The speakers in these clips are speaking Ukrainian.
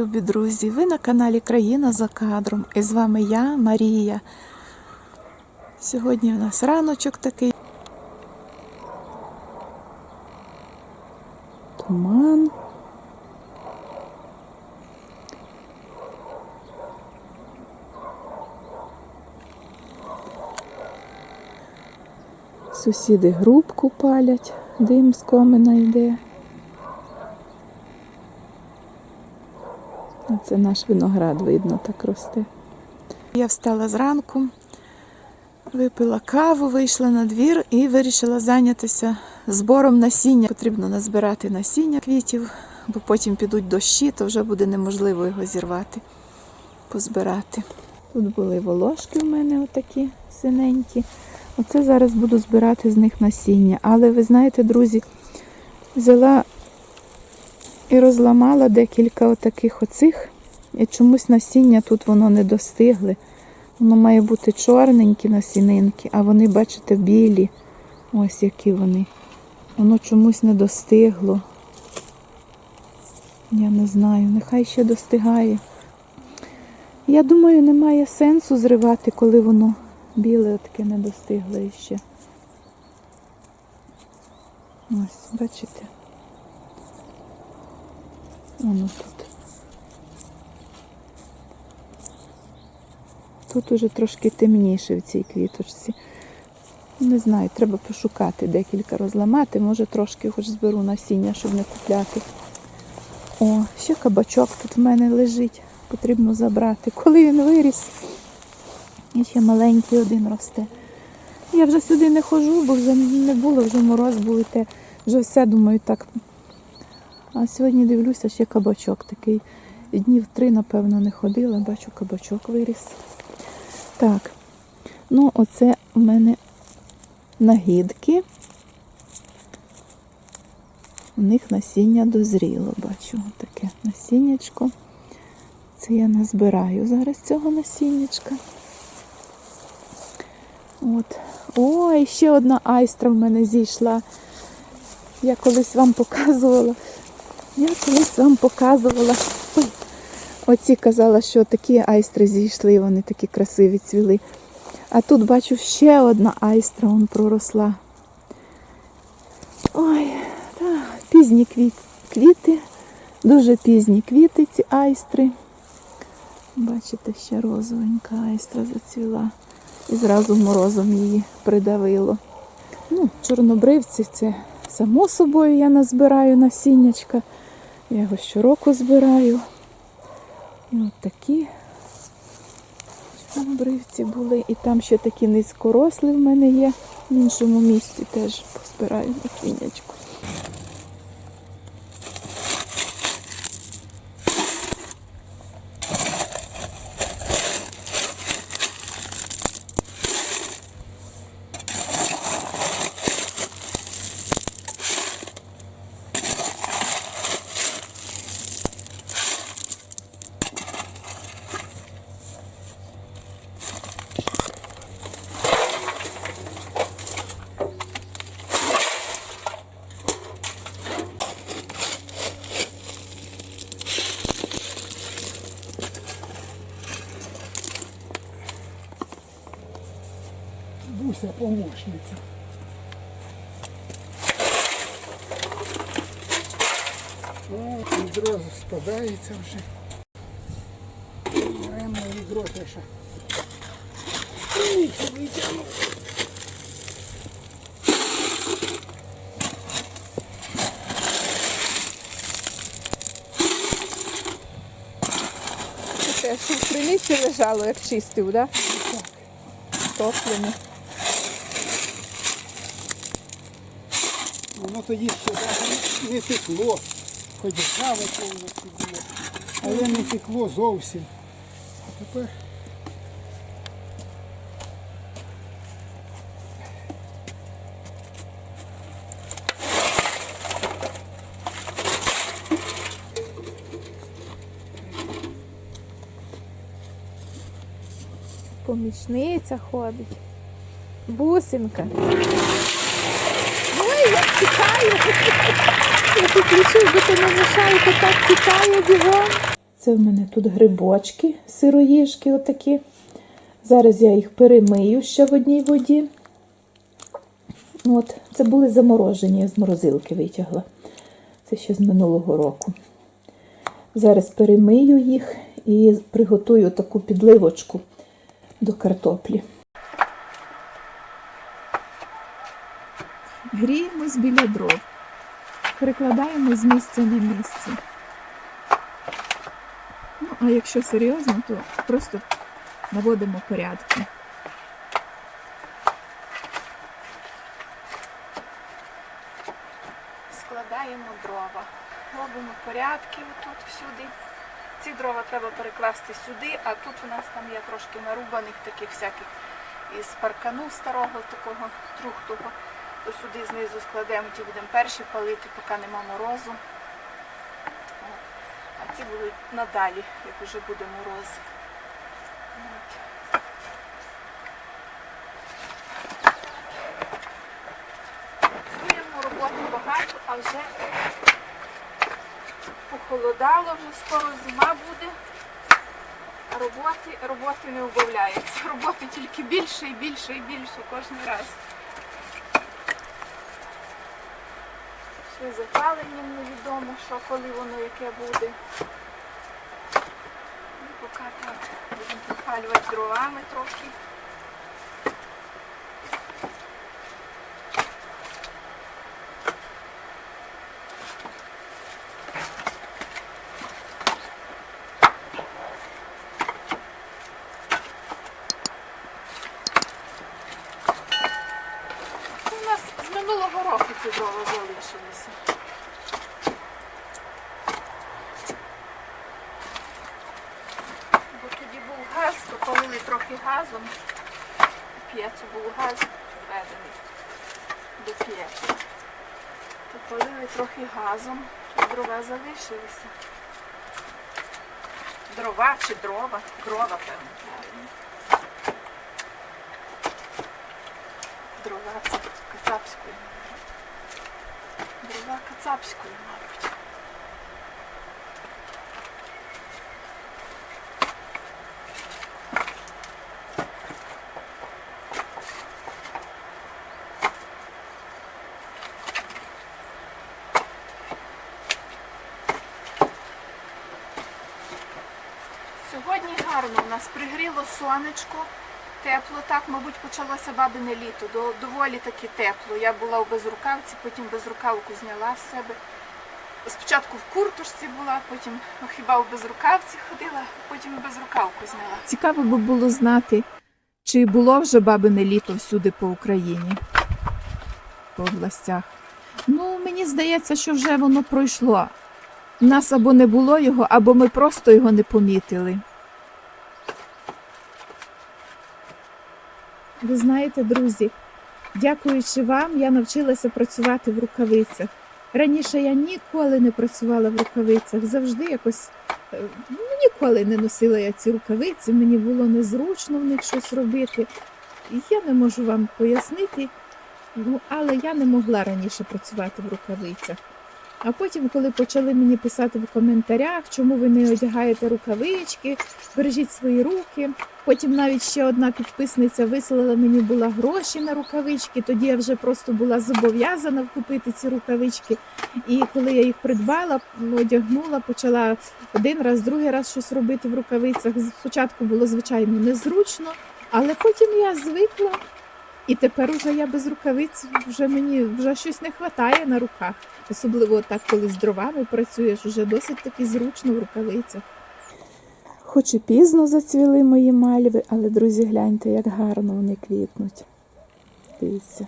любі друзі! Ви на каналі Країна за кадром. І з вами я, Марія. Сьогодні у нас раночок такий. Туман. Сусіди грубку палять, дим з комина йде. Це наш виноград, видно, так росте. Я встала зранку, випила каву, вийшла на двір і вирішила зайнятися збором насіння. Потрібно назбирати насіння квітів, бо потім підуть дощі, то вже буде неможливо його зірвати, позбирати. Тут були волошки в мене отакі синенькі. Оце зараз буду збирати з них насіння. Але ви знаєте, друзі, взяла і розламала декілька отаких оцих. І чомусь насіння тут воно не достигле. Воно має бути чорненькі насінинки, а вони, бачите, білі. Ось які вони. Воно чомусь не достигло. Я не знаю, нехай ще достигає. Я думаю, немає сенсу зривати, коли воно біле таке не достигле ще. Ось, бачите? Воно тут. Тут уже трошки темніше в цій квіточці. Не знаю, треба пошукати декілька розламати, може трошки хоч зберу насіння, щоб не купляти. О, ще кабачок тут в мене лежить, потрібно забрати. Коли він виріс, і ще маленький один росте. Я вже сюди не ходжу, бо вже не було, вже мороз те. Вже все думаю так. А сьогодні дивлюся, ще кабачок такий. Днів три, напевно, не ходила, бачу, кабачок виріс. Так, ну оце у мене нагідки. У них насіння дозріло, бачу, таке насіннячко. Це я назбираю зараз цього насіннячка. От. Ой, ще одна айстра в мене зійшла. Я колись вам показувала. Я колись вам показувала. Оці казала, що такі айстри зійшли, вони такі красиві цвіли. А тут бачу ще одна айстра вон проросла. Ой, так, пізні квіт, квіти, дуже пізні квіти ці айстри. Бачите, ще розовенька айстра зацвіла. І зразу морозом її придавило. Ну, Чорнобривці це само собою я назбираю насіннячка. Я його щороку збираю. І от такі бривці були. І там ще такі низькорослі в мене є. В іншому місці теж позбираю насіннячку. Буся помощниця. О, відро складається вже. Беремо відро теж. Витягнув. Це що в криниці лежало, як чистив, так? Топлене. Тоді ще не текло. Хоч ржаве повністю було. Але не текло зовсім. А тепер Помічниця ходить. Бусинка. Ой, як тікає. Я тут лічу, бо то не мішає, то так тікає бігом. Це в мене тут грибочки, сироїжки отакі. Зараз я їх перемию ще в одній воді. От, це були заморожені, я з морозилки витягла. Це ще з минулого року. Зараз перемию їх і приготую таку підливочку до картоплі. Гріємось біля дров. Перекладаємо з місця на місце. Ну, а якщо серйозно, то просто наводимо порядки. Складаємо дрова. Робимо порядки тут всюди. Ці дрова треба перекласти сюди, а тут у нас там є трошки нарубаних таких всяких із паркану старого такого трухтого. То сюди знизу складемо, ті будемо перші палити, поки нема морозу. А ці будуть надалі, як вже буде мороз. От. Роботи багато, а вже похолодало, вже скоро зима буде. Роботи, роботи не убавляється. Роботи тільки більше і більше і більше кожен раз. Ще запаленням невідомо, що коли воно яке буде. І поки так будемо підпалювати дровами трохи. Це у нас з минулого року ці дрова залишилися. Бо тоді був газ, то полили трохи газом. У п'єцу був газ введений до п'єцу. То полили трохи газом, дрова залишилися. Дрова чи дрова? Дрова, певно. Дрова кацапської. Дрова кацапської, мабуть. Сьогодні гарно у нас пригріло сонечко, тепло. Так, мабуть, почалося бабине літо. Доволі таки тепло. Я була в безрукавці, потім безрукавку зняла з себе. Спочатку в куртушці була, потім хіба в безрукавці ходила, потім безрукавку зняла. Цікаво би було знати, чи було вже бабине літо всюди по Україні, по областях. Ну, мені здається, що вже воно пройшло. Нас або не було його, або ми просто його не помітили. Ви знаєте, друзі, дякуючи вам, я навчилася працювати в рукавицях. Раніше я ніколи не працювала в рукавицях, завжди якось е, ну, ніколи не носила я ці рукавиці, мені було незручно в них щось робити. Я не можу вам пояснити, ну, але я не могла раніше працювати в рукавицях. А потім, коли почали мені писати в коментарях, чому ви не одягаєте рукавички, бережіть свої руки. Потім навіть ще одна підписниця вислала мені була гроші на рукавички. Тоді я вже просто була зобов'язана купити ці рукавички. І коли я їх придбала, одягнула, почала один раз, другий раз щось робити в рукавицях. Спочатку було звичайно незручно, але потім я звикла. І тепер уже я без рукавиць вже мені вже щось не вистачає на руках. Особливо так, коли з дровами працюєш, вже досить таки зручно в рукавицях. Хоч і пізно зацвіли мої мальви, але, друзі, гляньте, як гарно вони квітнуть. Дивіться.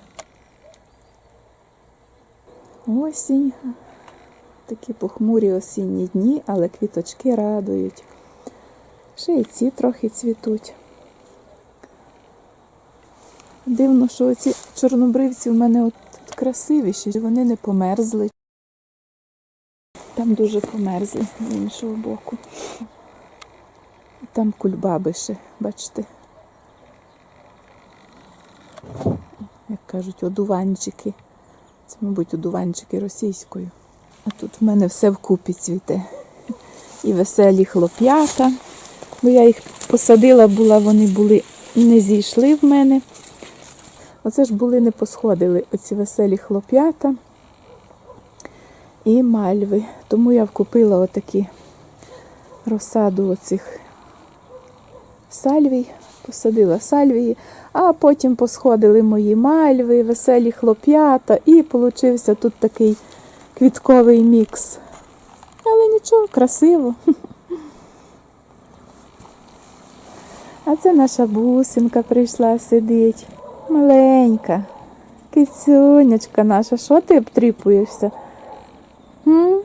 Осінь. Такі похмурі осінні дні, але квіточки радують. Ще й ці трохи цвітуть. Дивно, що ці чорнобривці в мене от красивіші, вони не померзли. Там дуже померзли з іншого боку. Там кульбаби ще, бачите. Як кажуть, одуванчики. Це, мабуть, одуванчики російською. А тут в мене все вкупі цвіте. і веселі хлоп'ята. Бо я їх посадила була, вони були не зійшли в мене. Оце ж були не посходили оці веселі хлоп'ята і мальви. Тому я вкупила отакі розсаду оцих сальвій, посадила сальвії, а потім посходили мої мальви, веселі хлоп'ята, і получився тут такий квітковий мікс. Але нічого, красиво. А це наша бусинка прийшла сидить. Маленька. Кицюнячка наша, що ти обтріпуєшся? М?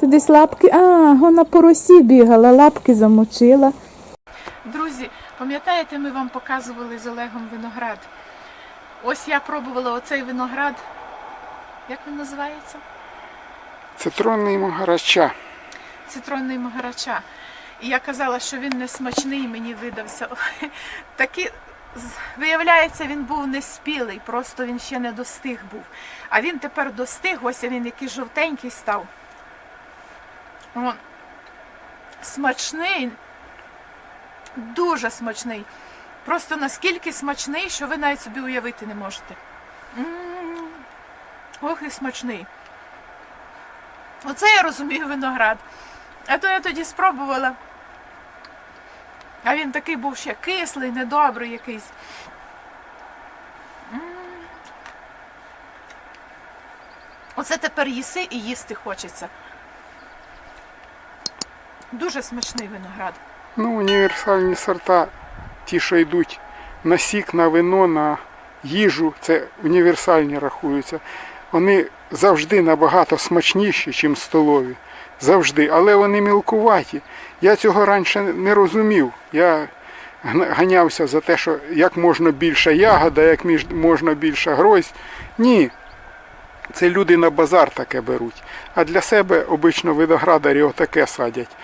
Ти десь лапки. А, вона по росі бігала, лапки замочила. Друзі, пам'ятаєте, ми вам показували з Олегом виноград. Ось я пробувала оцей виноград. Як він називається? Цитронний магарача. Цитронний магарача. І я казала, що він не смачний, мені видався. Такі, з- виявляється, він був не спілий, просто він ще не достиг був. А він тепер достиг, ось він який жовтенький став. О, смачний, дуже смачний. Просто наскільки смачний, що ви навіть собі уявити не можете. М, Ох і смачний. Оце я розумію виноград. А то я тоді спробувала. А він такий був ще кислий, недобрий якийсь. Оце тепер їси і їсти хочеться. Дуже смачний виноград. Ну, універсальні сорта, ті, що йдуть на сік, на вино, на їжу, це універсальні рахуються. Вони завжди набагато смачніші, ніж столові. Завжди. Але вони мілкуваті. Я цього раніше не розумів. Я ганявся за те, що як можна більша ягода, як можна більша грозь. Ні. Це люди на базар таке беруть. А для себе обично виноградарі отаке садять.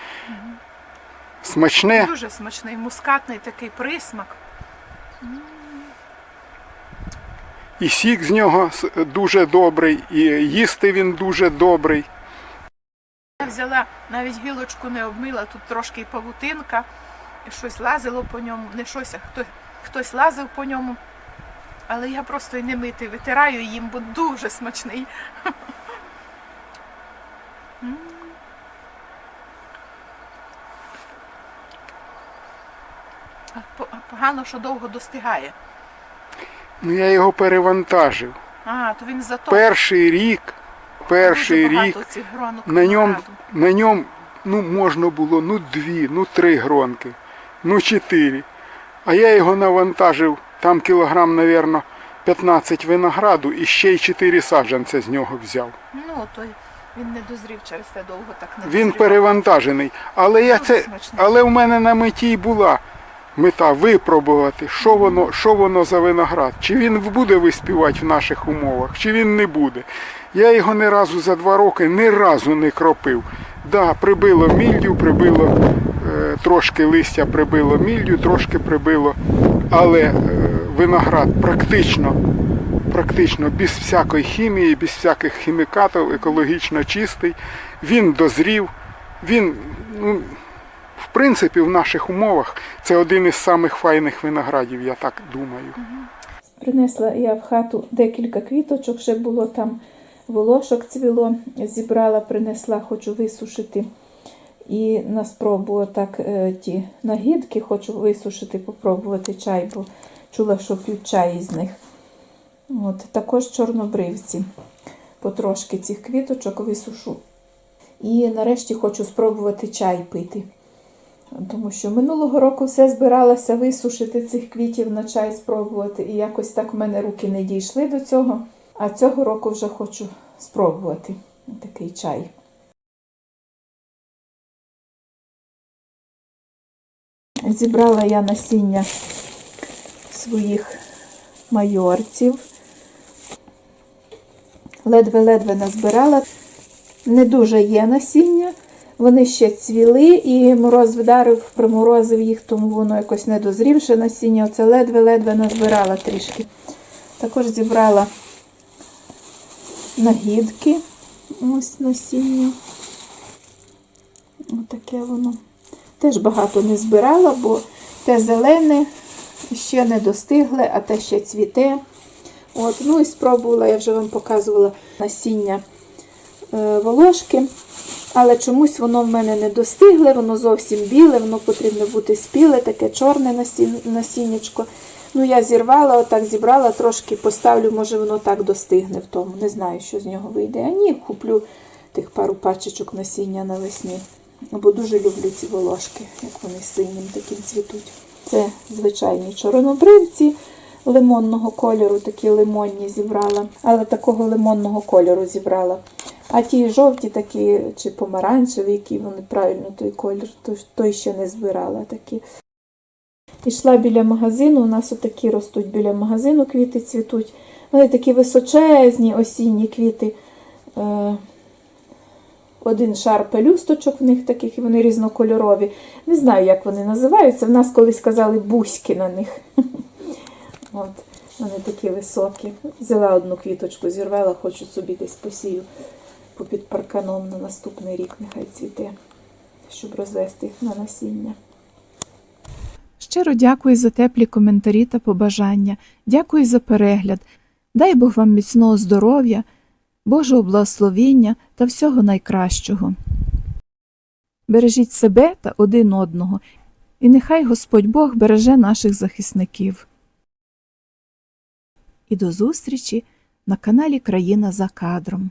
Смачне. Дуже смачний, мускатний такий присмак. І сік з нього дуже добрий, і їсти він дуже добрий. Я взяла навіть гілочку не обмила, тут трошки павутинка, щось лазило по ньому, не щось, а хто, хтось лазив по ньому. Але я просто і не мити витираю їм, бо дуже смачний. Погано, що довго достигає. Ну я його перевантажив. А, то він за то. Перший рік, перший Дуже рік багато цих гронок на ньому, винограду. на ньому ну, можна було ну дві, ну три гронки, ну чотири. А я його навантажив, там кілограм, мабуть, 15 винограду і ще й 4 саджанця з нього взяв. Ну, то він не дозрів через те довго так не Він дозрівав. перевантажений. Але я це, але в мене на меті й була мета випробувати, що воно, що воно за виноград. Чи він буде виспівати в наших умовах, чи він не буде. Я його ні разу за два роки ні разу не кропив. Да, прибило міллю, прибило е, трошки листя прибило міллю, трошки прибило. Але е, виноград практично, практично без всякої хімії, без всяких хімікатів, екологічно чистий. Він дозрів, він, ну, принципі, в наших умовах це один із самих файних виноградів, я так думаю. Принесла я в хату декілька квіточок, ще було там волошок цвіло, зібрала, принесла, хочу висушити. І на спробу отак е, ті нагідки хочу висушити, попробувати чай, бо чула, що п'ють чай із них. От, також чорнобривці. Потрошки цих квіточок висушу. І нарешті хочу спробувати чай пити. Тому що минулого року все збиралася висушити цих квітів на чай спробувати, і якось так в мене руки не дійшли до цього. А цього року вже хочу спробувати такий чай. Зібрала я насіння своїх майорців. Ледве-ледве назбирала. Не дуже є насіння. Вони ще цвіли, і мороз вдарив, приморозив їх, тому воно якось не дозрівше насіння. Оце ледве-ледве назбирала трішки. Також зібрала нагідки. Ось насіння. Отаке воно. Теж багато не збирала, бо те зелене ще не достигле, а те ще цвіте. От, ну і спробувала, я вже вам показувала насіння е, волошки, але чомусь воно в мене не достигле, воно зовсім біле, воно потрібно бути спіле, таке чорне насін, насіннячко. Ну, я зірвала, отак зібрала, трошки поставлю, може воно так достигне в тому. Не знаю, що з нього вийде. А ні, куплю тих пару пачечок насіння навесні. Бо дуже люблю ці волошки, як вони синім таким цвітуть. Це звичайні чорнобривці лимонного кольору, такі лимонні зібрала, але такого лимонного кольору зібрала. А ті жовті, такі чи помаранчеві, які вони правильно той колір, то- той ще не збирала такі. Ішла біля магазину, у нас отакі ростуть біля магазину, квіти цвітуть. Вони такі височезні осінні квіти. Е, один шар пелюсточок в них таких, і вони різнокольорові. Не знаю, як вони називаються. В нас колись казали бузьки на них. От, вони такі високі. Взяла одну квіточку, зірвала, хочу собі десь посію попід парканом на наступний рік, нехай цвіте, щоб розвести їх на насіння. Щиро дякую за теплі коментарі та побажання. Дякую за перегляд. Дай Бог вам міцного здоров'я, Божого благословіння та всього найкращого. Бережіть себе та один одного, і нехай Господь Бог береже наших захисників. І до зустрічі на каналі Країна за кадром.